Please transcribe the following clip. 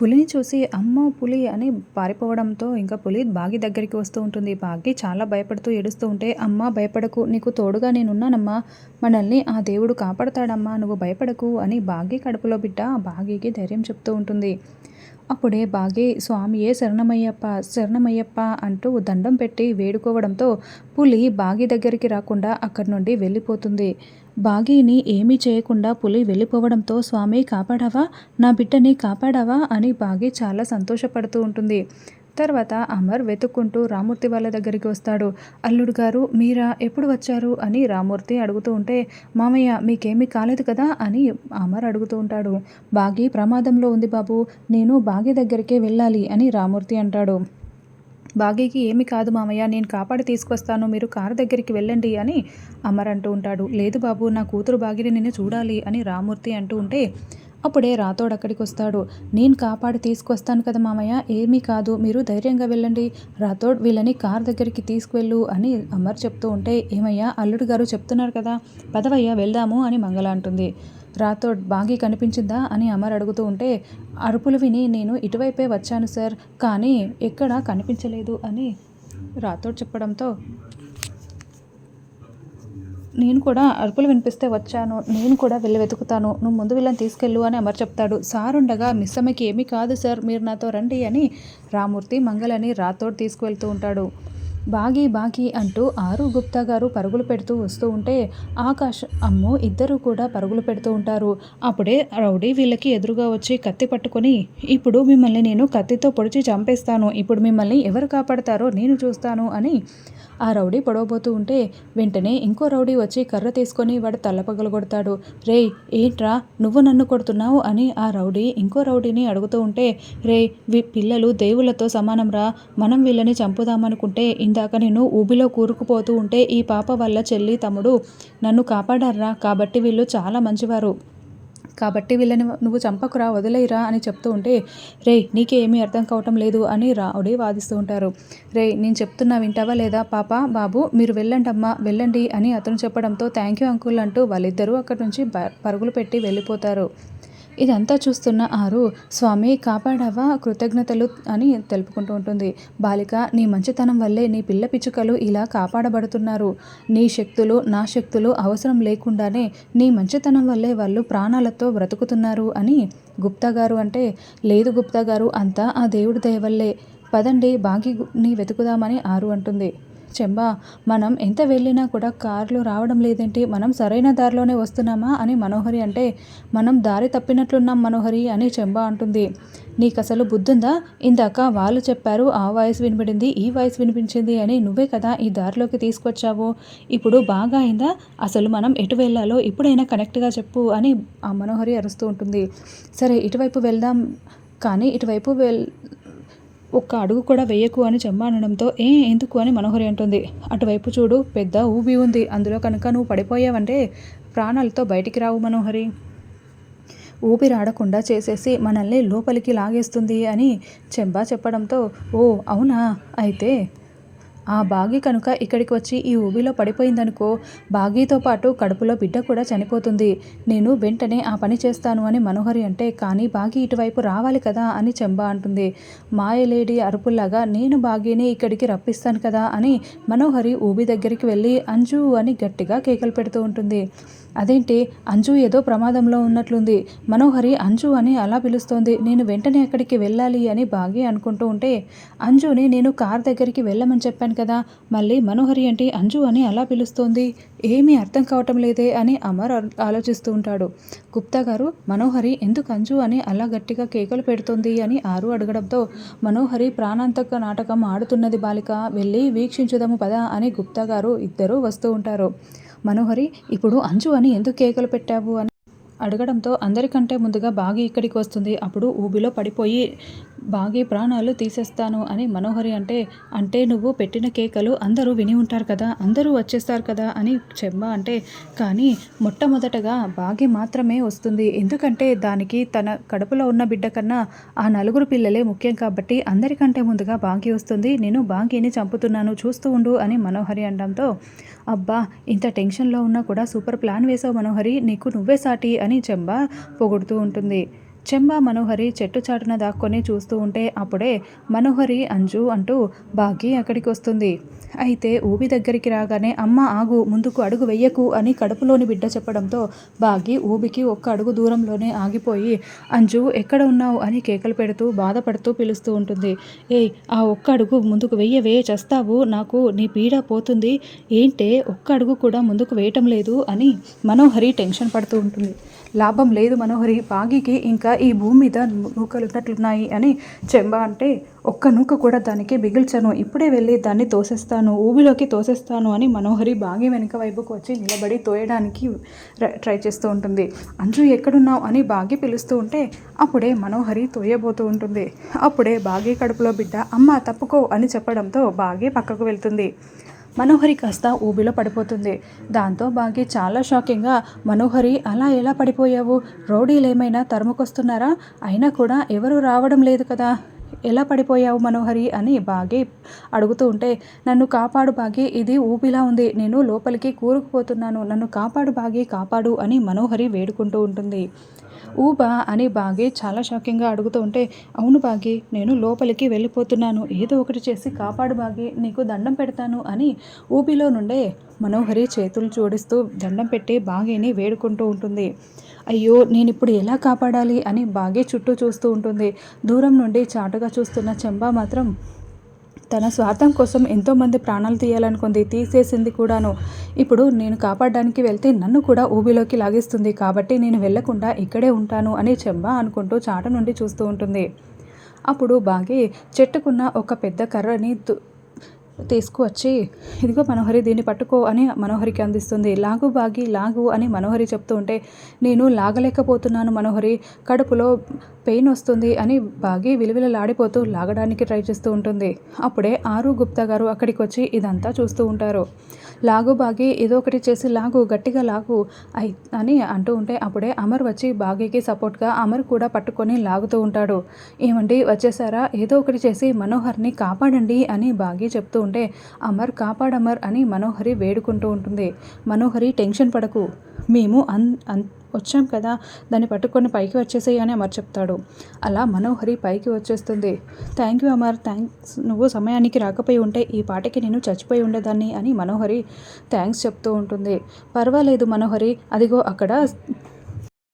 పులిని చూసి అమ్మ పులి అని పారిపోవడంతో ఇంకా పులి బాగి దగ్గరికి వస్తూ ఉంటుంది. బాగి చాలా భయపడుతూ ఏడుస్తూ ఉంటే అమ్మ భయపడకు నీకు తోడుగా నేనున్నానమ్మా. మనల్ని ఆ దేవుడు కాపాడతాడమ్మా నువ్వు భయపడకు అని బాగి కడుపులో బిడ్డ బాగికి ధైర్యం చెప్తూ ఉంటుంది. అప్పుడే బాగి స్వామియే శరణమయ్యప్ప శరణమయ్యప్ప అంటూ దండం పెట్టి వేడుకోవడంతో పులి బాగి దగ్గరికి రాకుండా అక్కడి నుండి వెళ్ళిపోతుంది. బాగీని ఏమీ చేయకుండా పులి వెళ్ళిపోవడంతో స్వామి కాపాడావా? నా బిడ్డని కాపాడావా? అని బాగి చాలా సంతోషపడుతూ ఉంటుంది. తర్వాత అమర్ వెతుక్కుంటూ రామూర్తి వాళ్ళ దగ్గరికి వస్తాడు. అల్లుడు గారు మీరా? ఎప్పుడు వచ్చారు? అని రామూర్తి అడుగుతూ ఉంటే మామయ్య మీకేమీ కాలేదు కదా? అని అమర్ అడుగుతూ ఉంటాడు. బాగి ప్రమాదంలో ఉంది బాబు. నేను బాగి దగ్గరికే వెళ్ళాలి అని రామూర్తి అంటాడు. బాగీకి ఏమి కాదు మామయ్య నేను కాపాడి తీసుకొస్తాను మీరు కారు దగ్గరికి వెళ్ళండి అని అమర్ అంటూ ఉంటాడు. లేదు బాబు నా కూతురు బాగిని నిన్ను చూడాలి అని రామూర్తి అంటూ ఉంటే అప్పుడే రాతోడు అక్కడికి వస్తాడు నేను కాపాడి తీసుకొస్తాను కదా మామయ్య ఏమీ కాదు మీరు ధైర్యంగా వెళ్ళండి. రాతోడ్ వీళ్ళని కార్ దగ్గరికి తీసుకువెళ్ళు అని అమర్ చెప్తూ ఉంటే ఏమయ్యా అల్లుడు గారు చెప్తున్నారు కదా పదవయ్య వెళ్దాము అని మంగళ అంటుంది. రాథోడ్ బాగి కనిపించిందా అని అమర్ అడుగుతూ ఉంటే అరుపులు విని నేను ఇటువైపే వచ్చాను సార్. కానీ ఎక్కడా కనిపించలేదు అని రాతోడ్ చెప్పడంతో నేను కూడా అరుపులు వినిపిస్తే వచ్చాను. నేను కూడా వెళ్ళి వెతుకుతాను. నువ్వు ముందు వీళ్ళని తీసుకెళ్ళు అని అమర్ చెప్తాడు. సార్ ఉండగా మిస్ అమ్మకి ఏమీ కాదు సార్. మీరు నాతో రండి అని రామూర్తి మంగళని రాతోడ్ తీసుకువెళ్తూ ఉంటాడు. బాగి బాగి అంటూ ఆరు గుప్తా గారు పరుగులు పెడుతూ వస్తూ ఉంటే ఆకాష్ అమ్ము ఇద్దరు కూడా పరుగులు పెడుతూ ఉంటారు. అప్పుడే రౌడీ వీళ్ళకి ఎదురుగా వచ్చి కత్తి పట్టుకొని ఇప్పుడు మిమ్మల్ని నేను కత్తితో పొడిచి చంపేస్తాను. ఇప్పుడు మిమ్మల్ని ఎవరు కాపాడతారో నేను చూస్తాను అని ఆ రౌడీ పొడవబోతూ ఉంటే వెంటనే ఇంకో రౌడీ వచ్చి కర్ర తీసుకొని వాడు తల్ల కొడతాడు రేయ్ ఏంట్రా? నువ్వు నన్ను కొడుతున్నావు అని ఆ రౌడీ ఇంకో రౌడీని అడుగుతూ ఉంటే రే వీ పిల్లలు దేవుళ్ళతో సమానంరా. మనం వీళ్ళని చంపుదామనుకుంటే ఇందాక నేను ఊబిలో కూరుకుపోతూ ఉంటే ఈ పాప వల్ల చెల్లి తమ్ముడు నన్ను కాపాడారా? కాబట్టి వీళ్ళు చాలా మంచివారు. కాబట్టి వీళ్ళని నువ్వు చంపకురా వదిలేయరా అని చెప్తూ ఉంటే రే నీకేమీ అర్థం కావటం లేదు అని రావుడి వాదిస్తూ ఉంటారు. రే నేను చెప్తున్నా వింటావా లేదా పాప బాబు మీరు వెళ్ళండి అమ్మా వెళ్ళండి అని అతను చెప్పడంతో థ్యాంక్ యూ అంకుల్ అంటూ వాళ్ళిద్దరూ అక్కడి నుంచి పరుగులు పెట్టి వెళ్ళిపోతారు. ఇదంతా చూస్తున్న ఆరు స్వామి కాపాడావా? కృతజ్ఞతలు అని తెలుపుకుంటూ ఉంటుంది. బాలిక నీ మంచితనం వల్లే నీ పిల్ల పిచ్చుకలు ఇలా కాపాడబడుతున్నారు. నీ శక్తులు నా శక్తులు అవసరం లేకుండానే నీ మంచితనం వల్లే వాళ్ళు ప్రాణాలతో బ్రతుకుతున్నారు అని గుప్తా గారు అంటే లేదు గుప్తా గారు అంతా ఆ దేవుడి దయవల్లే పదండి బాగిని వెతుకుదామని ఆరు అంటుంది. చెంబా మనం ఎంత వెళ్ళినా కూడా కార్లు రావడం లేదేంటి మనం సరైన దారిలోనే వస్తున్నామా అని మనోహరి అంటే మనం దారి తప్పినట్లున్నాం మనోహరి అని చెంబా అంటుంది. నీకు అసలు బుద్ధుందా? ఇందాక వాళ్ళు చెప్పారు ఆ వాయిస్ వినిపడింది ఈ వాయిస్ వినిపించింది అని నువ్వే కదా ఈ దారిలోకి తీసుకొచ్చావు. ఇప్పుడు బాగా అయిందా? అసలు మనం ఎటు వెళ్ళాలో ఇప్పుడైనా కనెక్ట్గా చెప్పు అని ఆ మనోహరి అరుస్తూ ఉంటుంది. సరే ఇటువైపు వెళ్దాం. కానీ ఇటువైపు వెల్ ఒక్క అడుగు కూడా వేయకు అని చెమ్మ అనడంతో ఏ ఎందుకు? అని మనోహరి అంటుంది. అటువైపు చూడు పెద్ద ఊబి ఉంది. అందులో కనుక నువ్వు పడిపోయావంటే ప్రాణాలతో బయటికి రావు మనోహరి. ఊపిరాడకుండా చేసేసి మనల్ని లోపలికి లాగేస్తుంది అని చెంబా చెప్పడంతో ఓ అవునా? అయితే ఆ బాగి కనుక ఇక్కడికి వచ్చి ఈ ఊబిలో పడిపోయిందనుకో బాగీతో పాటు కడుపులో బిడ్డ కూడా చనిపోతుంది. నేను వెంటనే ఆ పని చేస్తాను అని మనోహరి అంటే కానీ బాగి ఇటువైపు రావాలి కదా అని చెంబా అంటుంది. మాయలేడి అరుపుల్లాగా నేను బాగీని ఇక్కడికి రప్పిస్తాను కదా అని మనోహరి ఊబి దగ్గరికి వెళ్ళి అంజు అని గట్టిగా కేకలు పెడుతూ ఉంటుంది. అదేంటి? అంజు ఏదో ప్రమాదంలో ఉన్నట్లుంది. మనోహరి అంజు అని అలా పిలుస్తోంది. నేను వెంటనే అక్కడికి వెళ్ళాలి అని బాగి అనుకుంటూ ఉంటే అంజుని నేను కార్ దగ్గరికి వెళ్ళమని చెప్పాను కదా. మళ్ళీ మనోహరి అంటే అంజు అని అలా పిలుస్తోంది. ఏమీ అర్థం కావటం లేదే అని అమర్ ఆలోచిస్తూ ఉంటాడు. గుప్తా గారు మనోహరి ఎందుకు అంజు అని అలా గట్టిగా కేకలు పెడుతుంది? అని ఆరు అడగడంతో మనోహరి ప్రాణాంతక నాటకం ఆడుతున్నది బాలిక వెళ్ళి వీక్షించుదాము పదా అని గుప్తా గారు ఇద్దరూ వస్తూ ఉంటారు. మనోహరి ఇప్పుడు అంజు అని ఎందుకు కేకలు పెట్టావు? అని అడగడంతో అందరికంటే ముందుగా బాగి ఇక్కడికి వస్తుంది. అప్పుడు ఊబిలో పడిపోయి బాగి ప్రాణాలు తీసేస్తాను అని మనోహరి అంటే అంటే నువ్వు పెట్టిన కేకలు అందరూ విని ఉంటారు కదా అందరూ వచ్చేస్తారు కదా అని చెమ్మ అంటే కానీ మొట్టమొదటగా బాగి మాత్రమే వస్తుంది. ఎందుకంటే దానికి తన కడుపులో ఉన్న బిడ్డ కన్నా ఆ నలుగురు పిల్లలే ముఖ్యం కాబట్టి అందరికంటే ముందుగా బాగి వస్తుంది. నేను బాగిని చంపుతున్నాను చూస్తూ ఉండు అని మనోహరి అనడంతో అబ్బా ఇంత టెన్షన్లో ఉన్నా కూడా సూపర్ ప్లాన్ వేసావు మనోహరి. నీకు నువ్వే సాటి అని చెంబ పొగుడుతూ ఉంటుంది. చెంబా మనోహరి చెట్టు చాటున దాక్కొని చూస్తూ ఉంటే అప్పుడే మనోహరి అంజు అంటూ బాగి అక్కడికి వస్తుంది. అయితే ఊబి దగ్గరికి రాగానే అమ్మ ఆగు ముందుకు అడుగు వెయ్యకు అని కడుపులోని బిడ్డ చెప్పడంతో బాగి ఊబికి ఒక్క అడుగు దూరంలోనే ఆగిపోయి అంజు ఎక్కడ ఉన్నావు? అని కేకలు పెడుతూ బాధపడుతూ పిలుస్తూ ఉంటుంది. ఏయ్ ఆ ఒక్క అడుగు ముందుకు వెయ్యవే చేస్తావు నాకు నీ పీడ పోతుంది. ఏంటే ఒక్క అడుగు కూడా ముందుకు వేయటం లేదు అని మనోహరి టెన్షన్ పడుతూ ఉంటుంది. లాభం లేదు మనోహరి బాగికి ఇంకా ఈ భూమి మీద నూకలు ఉన్నట్లున్నాయి అని చెంబ అంటే ఒక్క నూక కూడా దానికి బిగిల్చను. ఇప్పుడే వెళ్ళి దాన్ని తోసేస్తాను ఊబిలోకి తోసేస్తాను అని మనోహరి బాగి వెనుక వైపుకు వచ్చి నిలబడి తోయడానికి ట్రై చేస్తూ ఉంటుంది. అంజు ఎక్కడున్నావు? అని బాగి పిలుస్తూ ఉంటే అప్పుడే మనోహరి తోయబోతూ ఉంటుంది. అప్పుడే బాగి కడుపులో బిడ్డ అమ్మ తప్పుకో అని చెప్పడంతో బాగి పక్కకు వెళ్తుంది. మనోహరి కాస్త ఊబిలో పడిపోతుంది. దాంతో బాగి చాలా షాకింగ్గా మనోహరి అలా ఎలా పడిపోయావు? రౌడీలు ఏమైనా తరుముకొస్తున్నారా? అయినా కూడా ఎవరు రావడం లేదు కదా. ఎలా పడిపోయావు మనోహరి? అని బాగి అడుగుతూ ఉంటే నన్ను కాపాడు బాగి ఇది ఊపిలా ఉంది. నేను లోపలికి కూరుకుపోతున్నాను. నన్ను కాపాడు బాగి కాపాడు అని మనోహరి వేడుకుంటూ ఉంటుంది. ఊబా అని బాగి చాలా షాకింగ్గా అడుగుతూ ఉంటే అవును బాగి నేను లోపలికి వెళ్ళిపోతున్నాను. ఏదో ఒకటి చేసి కాపాడు బాగి నీకు దండం పెడతాను అని ఊబిలో నుండే మనోహరి చేతులు జోడిస్తూ దండం పెట్టి బాగిని వేడుకుంటూ ఉంటుంది. అయ్యో నేను ఇప్పుడు ఎలా కాపాడాలి అని బాగే చుట్టూ చూస్తూ ఉంటుంది. దూరం నుండి చాటుగా చూస్తున్న చెంబా మాత్రం తన స్వార్థం కోసం ఎంతోమంది ప్రాణాలు తీయాలనుకుంది. తీసేసింది కూడాను. ఇప్పుడు నేను కాపాడడానికి వెళ్తే నన్ను కూడా ఊబిలోకి లాగేస్తుంది. కాబట్టి నేను వెళ్ళకుండా ఇక్కడే ఉంటాను అని చెంబా అనుకుంటూ చాట నుండి చూస్తూ ఉంటుంది. అప్పుడు బాగి చెట్టుకున్న ఒక పెద్ద కర్రని తీసుకువచ్చి ఇదిగో మనోహరి దీన్ని పట్టుకో అని మనోహరికి అందిస్తుంది. లాగు బాగి లాగు అని మనోహరి చెప్తూ ఉంటే నేను లాగలేకపోతున్నాను మనోహరి. కడుపులో పెయిన్ వస్తుంది అని బాగి విలువిలలాడిపోతూ లాగడానికి ట్రై చేస్తూ ఉంటుంది. అప్పుడే ఆరు గుప్తా గారు అక్కడికి వచ్చి ఇదంతా చూస్తూ ఉంటారు. లాగు బాగి ఏదో ఒకటి చేసి లాగు గట్టిగా లాగు అయి అని అంటూ ఉంటే అప్పుడే అమర్ వచ్చి బాగీకి సపోర్ట్గా అమర్ కూడా పట్టుకొని లాగుతూ ఉంటాడు. ఏమండి వచ్చేసారా? ఏదో ఒకటి చేసి మనోహర్ని కాపాడండి అని బాగి చెప్తూ ఉంటే అమర్ కాపాడమర్ అని మనోహరి వేడుకుంటూ ఉంటుంది. మనోహరి టెన్షన్ పడకు. మేము అన్ అన్ వచ్చాం కదా దాన్ని పట్టుకొని పైకి వచ్చేసేయి అని అమర్ చెప్తాడు. అలా మనోహరి పైకి వచ్చేస్తుంది. Thank you Amar thanks. నువ్వు సమయానికి రాకపోయి ఉంటే ఈ పాటకి నేను చచ్చిపోయి ఉండేదాన్ని అని మనోహరి థ్యాంక్స్ చెప్తూ ఉంటుంది. పర్వాలేదు మనోహరి అదిగో అక్కడ